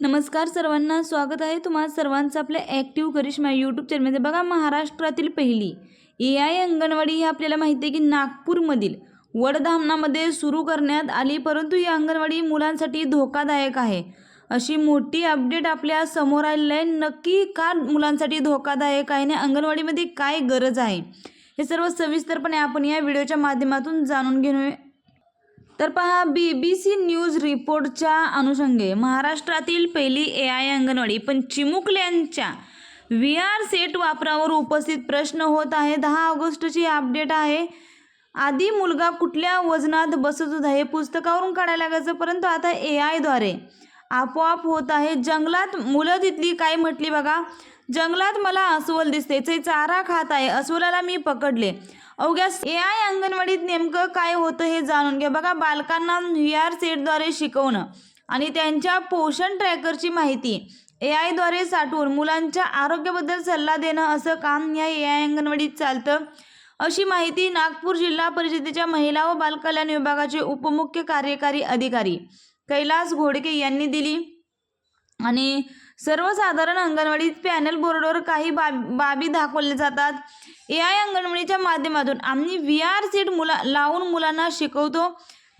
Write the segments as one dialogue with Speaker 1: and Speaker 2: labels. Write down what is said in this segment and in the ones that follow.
Speaker 1: नमस्कार सर्वांना स्वागत आहे तुम्हा सर्वांचं आपल्या ॲक्टिव्ह करिश्मा यूट्यूब चॅनलमध्ये बघा महाराष्ट्रातील पहिली ए आय अंगणवाडी ही आपल्याला माहिती आहे की नागपूरमधील वडधामनामध्ये सुरू करण्यात आली परंतु ही अंगणवाडी मुलांसाठी धोकादायक आहे. अशी मोठी अपडेट आपल्यासमोर आलेलं आहे. नक्की का मुलांसाठी धोकादायक आहे आणि अंगणवाडीमध्ये काय गरज आहे? हे सर्व सविस्तरपणे आपण या व्हिडिओच्या माध्यमातून जाणून घेऊया तर पहा बी बी सी न्यूज रिपोर्टच्या अनुषंगे महाराष्ट्रातील पहिली ए आय अंगणवाडी पण चिमुकल्यांच्या व्ही आर सेट वापरावर उपस्थित प्रश्न होत आहे. दहा ऑगस्टची अपडेट आहे. आधी मुलगा कुठल्या वजनात बसत होता हे पुस्तकावरून काढायला लागायचं परंतु आता ए आयद्वारे आपोआप होत आहे. जंगलात मुलं तिथली काय म्हटली बघा? जंगलात मला अस्वल दिसते. ते चारा खात आहे. अस्वलाला मी पकडले. अवघ्या ए आय अंगणवाडीत नेमकं काय होतं हे जाणून घ्या. बघा बालकांना व्ही आर सेटद्वारे शिकवणं आणि त्यांच्या पोषण ट्रॅकरची माहिती ए आयद्वारे साठवून मुलांच्या आरोग्याबद्दल सल्ला देणं असं काम या ए आय अंगणवाडीत चालतं. अशी माहिती नागपूर जिल्हा परिषदेच्या महिला व बालकल्याण विभागाचे उपमुख्य कार्यकारी अधिकारी कैलास घोडके यांनी दिली. आणि सर्वसाधारण अंगणवाडीत पॅनल बोर्डवर काही बाब बाबी दाखवल्या जातात. ए आय अंगणवाडीच्या माध्यमातून आम्ही व्ही आर सीट मुला लावून मुलांना शिकवतो.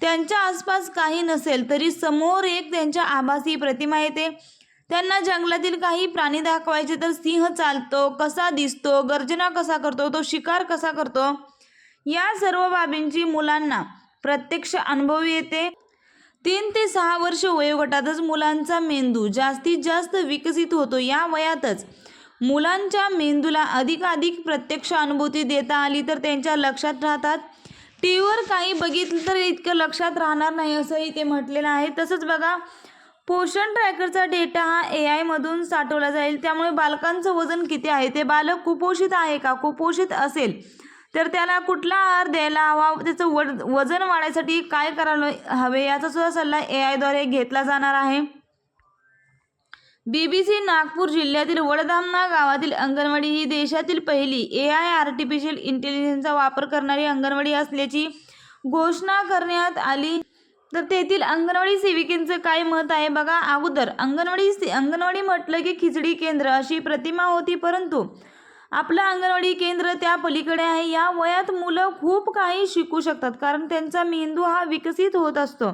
Speaker 1: त्यांच्या आसपास काही नसेल तरी समोर एक त्यांच्या आभासी प्रतिमा येते. त्यांना जंगलातील काही प्राणी दाखवायचे तर सिंह चालतो कसा दिसतो गर्जना कसा करतो तो शिकार कसा करतो? या सर्व बाबींची मुलांना प्रत्यक्ष अनुभव येते. तीन ते सहा वर्ष वयोगटातच मुलांचा मेंदू जास्तीत जास्त विकसित होतो. या वयातच मुलांच्या मेंदूला अधिकाधिक प्रत्यक्ष अनुभूती देता आली तर त्यांच्या लक्षात राहतात. टी व्हीवर काही बघितलं तर इतकं लक्षात राहणार नाही असंही ते म्हटलेलं आहे. तसंच बघा पोषण ट्रॅकरचा डेटा हा ए आयमधून साठवला जाईल. त्यामुळे बालकांचं वजन किती आहे? ते बालक कुपोषित आहे का? कुपोषित असेल. तर त्याला कुठला आहार द्यायला हवा? त्याचं वड वजन वाढायसाठी काय करायला हवे? याचा सुद्धा सल्ला ए आयद्वारे घेतला जाणार आहे. बीबीसी नागपूर जिल्ह्यातील वडधामना गावातील अंगणवाडी ही देशातील पहिली ए आय आर्टिफिशियल इंटेलिजन्सचा वापर करणारी अंगणवाडी असल्याची घोषणा करण्यात आली. तर तेथील अंगणवाडी सेविकेंचं काय मत आहे? बघा अगोदर अंगणवाडी अंगणवाडी म्हटलं की खिचडी केंद्र अशी प्रतिमा होती परंतु आपलं अंगणवाडी केंद्र त्या पलीकडे आहे. या वयात मुलं खूप काही शिकू शकतात कारण त्यांचा मेंदू हा विकसित होत असतो.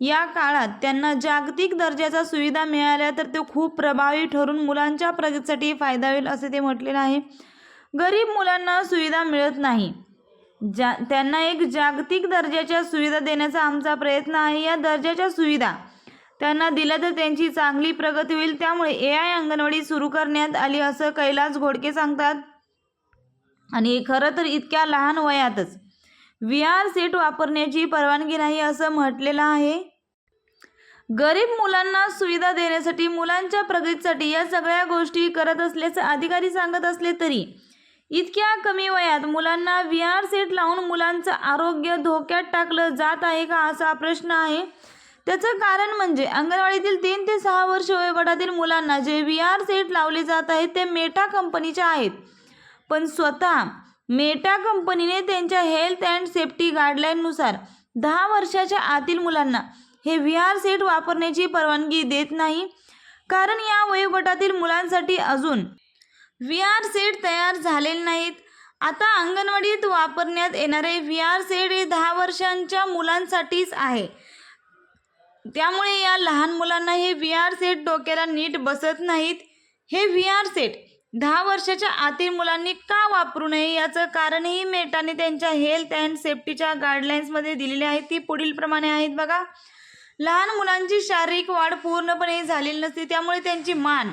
Speaker 1: या काळात त्यांना जागतिक दर्जाच्या सुविधा मिळाल्या तर ते खूप प्रभावी ठरून मुलांच्या प्रगतीसाठी फायदा होईल असे ते म्हटलेलं आहे. गरीब मुलांना सुविधा मिळत नाही. जा त्यांना एक जागतिक दर्जाच्या सुविधा देण्याचा आमचा प्रयत्न आहे. या दर्जाच्या सुविधा त्यांना दिलं तर त्यांची चांगली प्रगती होईल. त्यामुळे ए आय अंगणवाडी सुरू करण्यात आली असं कैलास घोडके सांगतात. आणि खरं तर इतक्या लहान वयातच व्ही आर सेट वापरण्याची परवानगी नाही असं म्हटलेलं आहे. गरीब मुलांना सुविधा देण्यासाठी मुलांच्या प्रगतीसाठी या सगळ्या गोष्टी करत असल्याचं अधिकारी सांगत असले तरी इतक्या कमी वयात मुलांना व्ही आर सेट लावून मुलांचं आरोग्य धोक्यात टाकलं जात आहे का असा प्रश्न आहे. त्याचं कारण म्हणजे अंगणवाडीतील तीन ते सहा वर्ष वयोगटातील मुलांना जे व्ही आर सेट लावले जात आहेत ते मेटा कंपनीचे आहेत. पण स्वतः मेटा कंपनीने त्यांच्या हेल्थ अँड सेफ्टी गाईडलाईननुसार दहा वर्षाच्या आतील मुलांना हे व्ही आर सेट वापरण्याची परवानगी देत नाही. कारण या वयोगटातील मुलांसाठी अजून व्ही आर सेट तयार झालेले नाहीत. आता अंगणवाडीत वापरण्यात येणारे व्ही आर सेट हे दहा वर्षांच्या मुलांसाठीच आहे. त्यामुळे या लहान मुलांना हे व्ही आर सेट डोक्याला नीट बसत नाहीत. हे व्ही आर सेट दहा वर्षाच्या आतील मुलांनी का वापरू नये याचं कारणही मेटाने त्यांच्या हेल्थ अँड सेफ्टीच्या गाईडलाईन्समध्ये दिलेली आहे. ती पुढील प्रमाणे आहेत बघा. लहान मुलांची शारीरिक वाढ पूर्णपणे झालेली नसते त्यामुळे त्यांची मान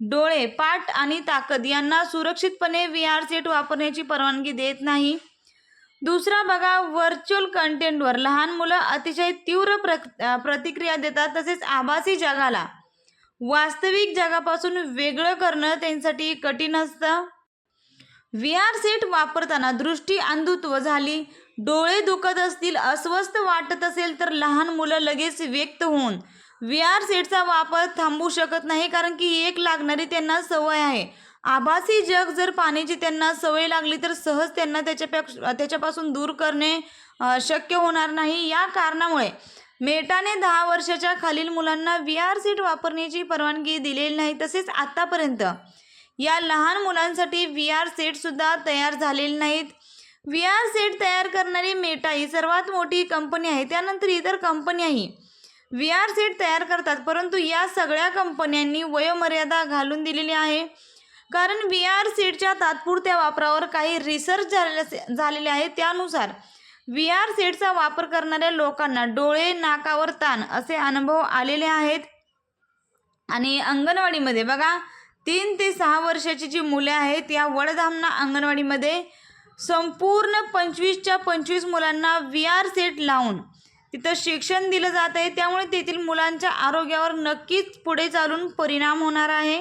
Speaker 1: डोळे पाठ आणि ताकद यांना सुरक्षितपणे व्ही आर सेट वापरण्याची परवानगी देत नाही. दुसरा बघा व्हर्च्युअल कंटेंटवर लहान मुलं अतिशय तीव्र प्र प्रतिक्रिया देतात तसेच आभासी जगाला. वास्तविक जगापासून वेगळं करणं त्यांच्यासाठी कठीण असतं. व्ही आर सेट वापरताना दृष्टी अंधुत्व झाली. डोळे दुखत असतील अस्वस्थ वाटत असेल तर लहान मुलं लगेच व्यक्त होऊन व्ही आर सेटचा वापर थांबवू शकत नाही कारण की एक लागणारी त्यांना सवय आहे. आभासी जग जर पाण्याची त्यांना सवय लागली तर सहज त्यांना त्याच्यापेक्षा त्याच्यापासून दूर करणे शक्य होणार नाही. या कारणामुळे मेटाने दहा वर्षाच्या खालील मुलांना व्ही आर सीट वापरण्याची परवानगी दिलेली नाही. तसेच आत्तापर्यंत या लहान मुलांसाठी व्ही आर सेटसुद्धा तयार झालेले नाहीत. व्ही आर सेट तयार करणारी मेटा ही सर्वात मोठी कंपनी आहे. त्यानंतर इतर कंपन्याही व्ही आर सेट तयार करतात. परंतु या सगळ्या कंपन्यांनी वयोमर्यादा घालून दिलेली आहे. कारण बी आर सीडच्या तात्पुरत्या वापरावर काही रिसर्च झालेले झालेले आहे. त्यानुसार व्ही आर सीडचा वापर करणाऱ्या लोकांना डोळे नाकावर ताण असे अनुभव आलेले आहेत. आणि अंगणवाडीमध्ये बघा तीन ते सहा वर्षाची जी मुले आहेत या वडधामना अंगणवाडीमध्ये संपूर्ण पंचवीसच्या पंचवीस मुलांना व्ही आर सेट लावून तिथं शिक्षण दिलं जात आहे. त्यामुळे तेथील मुलांच्या आरोग्यावर नक्कीच पुढे चालून परिणाम होणार आहे.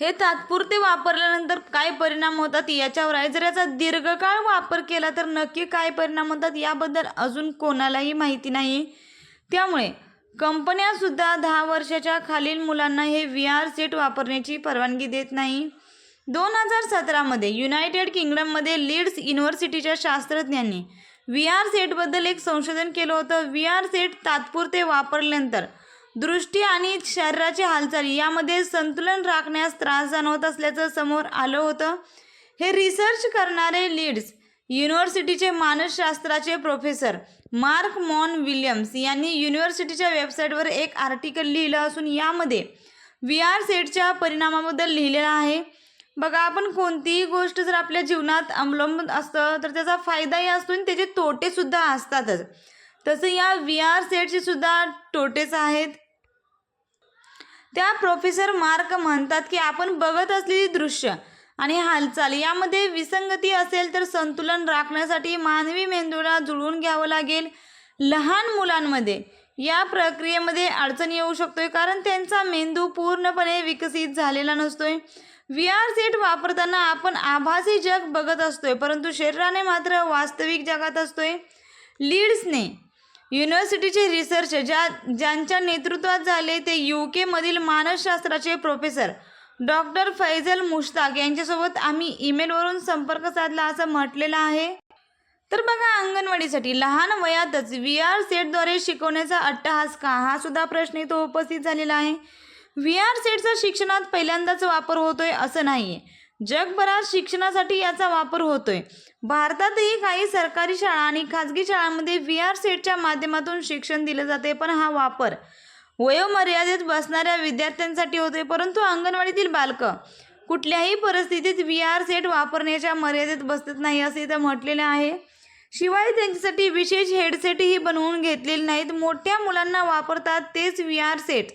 Speaker 1: हे तात्पुरते वापरल्यानंतर काय परिणाम होतात? याच्यावर आहे. जर याचा दीर्घकाळ वापर केला तर नक्की काय परिणाम होतात? याबद्दल अजून कोणालाही माहिती नाही. त्यामुळे कंपन्यासुद्धा दहा वर्षाच्या खालील मुलांना हे व्ही आर सेट वापरण्याची परवानगी देत नाही. दोन हजार सतरामध्ये युनायटेड किंगडममध्ये लीड्स युनिव्हर्सिटीच्या शास्त्रज्ञांनी व्ही आर सेटबद्दल एक संशोधन केलं होतं. व्ही आर सेट तात्पुरते वापरल्यानंतर दृष्टी आणि शरीराची हालचाल यामध्ये संतुलन राखण्यास त्रास जाणवत असल्याचं समोर आलं होतं. हे रिसर्च करणारे लीड्स युनिव्हर्सिटीचे मानसशास्त्राचे प्रोफेसर मार्क मॉन विल्यम्स यांनी युनिव्हर्सिटीच्या वेबसाईटवर एक आर्टिकल लिहिलं असून यामध्ये व्ही आर सेटच्या परिणामाबद्दल लिहिलेलं आहे. बघा आपण कोणतीही गोष्ट जर आपल्या जीवनात अवलंबून असतं तर त्याचा फायदाही असतो आणि त्याचे तोटेसुद्धा असतातच. तसं या व्ही आर सेटचे सुद्धा तोटेच आहेत. त्या प्रोफेसर मार्क म्हणतात की आपण बघत असलेली दृश्य आणि हालचाल यामध्ये विसंगती असेल तर संतुलन राखण्यासाठी मानवी मेंदूला जुळवून घ्यावं लागेल लहान मुलांमध्ये. या प्रक्रियेमध्ये अडचण येऊ शकतोय कारण त्यांचा मेंदू पूर्णपणे विकसित झालेला नसतोय. व्ही आर सेट वापरताना आपण आभासी जग बघत असतोय परंतु शरीराने मात्र वास्तविक जगात असतोय. लीड्सने युनिव्हर्सिटीचे रिसर्च ज्या ज्यांच्या नेतृत्वात झाले ते यू केमधील मानसशास्त्राचे प्रोफेसर डॉक्टर फैजल मुश्ताक यांच्यासोबत आम्ही ईमेलवरून संपर्क साधला असं म्हटलेलं आहे. तर बघा अंगणवाडीसाठी लहान वयातच व्ही आर सेटद्वारे शिकवण्याचा अट्टहास का? हा सुद्धा प्रश्न इथं उपस्थित झालेला आहे. व्ही आर सेटचा शिक्षणात पहिल्यांदाच वापर होतोय असं नाही आहे जगभरात शिक्षणासाठी याचा वापर होतोय. भारतातही काही सरकारी शाळा आणि खाजगी शाळांमध्ये व्ही आर सेटच्या माध्यमातून शिक्षण दिले जाते पण हा वापर वयोमर्यादेत बसणाऱ्या विद्यार्थ्यांसाठी होतोय परंतु अंगणवाडीतील बालकं कुठल्याही परिस्थितीत व्ही आर सेट वापरण्याच्या मर्यादेत बसत नाही असे इथं म्हटलेलं आहे. शिवाय त्यांच्यासाठी विशेष हेडसेटही बनवून घेतलेले नाहीत. मोठ्या मुलांना वापरतात तेच व्ही आर सेट.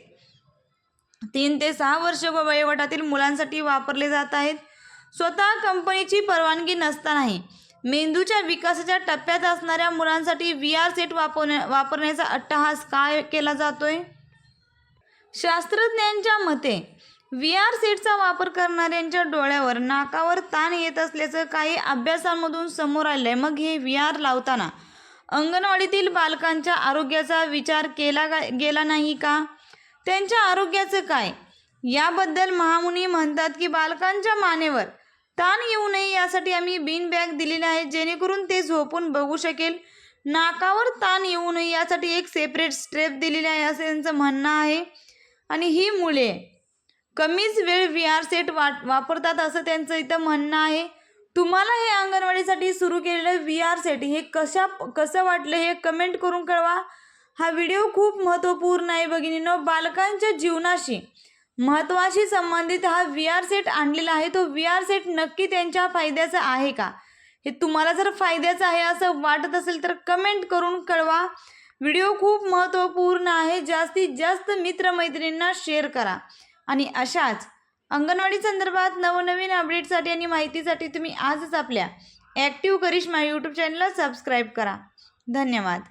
Speaker 1: तीन ते सहा वर्ष वयोगटातील मुलांसाठी वापरले जात आहेत. स्वतः कंपनीची परवानगी नसतानाही मेंदूच्या विकासाच्या टप्प्यात असणाऱ्या मुलांसाठी व्ही आर सेट वापरण्या वापरण्याचा अट्टहास काय केला जातोय? शास्त्रज्ञांच्या मते व्ही आर सेटचा वापर करणाऱ्यांच्या डोळ्यावर नाकावर ताण येत असल्याचं काही अभ्यासांमधून समोर आलं आहे मग हे व्ही आर लावताना अंगणवाडीतील बालकांच्या आरोग्याचा विचार केला गा गेला नाही का? त्यांच्या आरोग्याचं काय? याबद्दल महामुनी म्हणतात की बालकांच्या मानेवर ताण येऊ नये यासाठी आम्ही बीन बॅग दिलेले आहे जेणेकरून ते झोपून बघू शकेल. नाकावर ताण येऊ नये यासाठी एक सेपरेट स्ट्रेप दिलेली आहे असं त्यांचं म्हणणं आहे. आणि ही मुले कमीच वेळ व्ही आर सेट वाट वापरतात असं त्यांचं इथं म्हणणं आहे. तुम्हाला हे अंगणवाडीसाठी सुरू केलेलं व्ही आर सेट हे कशा कसं वाटलं हे कमेंट करून कळवा. हा व्हिडिओ खूप महत्त्वपूर्ण आहे भगिनीनं. बालकांच्या जीवनाशी महत्त्वाशी संबंधित हा व्ही आर सेट आणलेला आहे. तो व्ही आर सेट नक्की त्यांच्या फायद्याचा आहे का? हे तुम्हाला जर फायद्याचं आहे असं वाटत असेल तर कमेंट करून कळवा. व्हिडिओ खूप महत्त्वपूर्ण आहे. जास्तीत जास्त मित्रमैत्रिणींना शेअर करा. आणि अशाच अंगणवाडी संदर्भात नवनवीन अपडेटसाठी आणि माहितीसाठी तुम्ही आजच आपल्या ॲक्टिव्ह करिश्मा यूट्यूब चॅनलला सबस्क्राईब करा. धन्यवाद.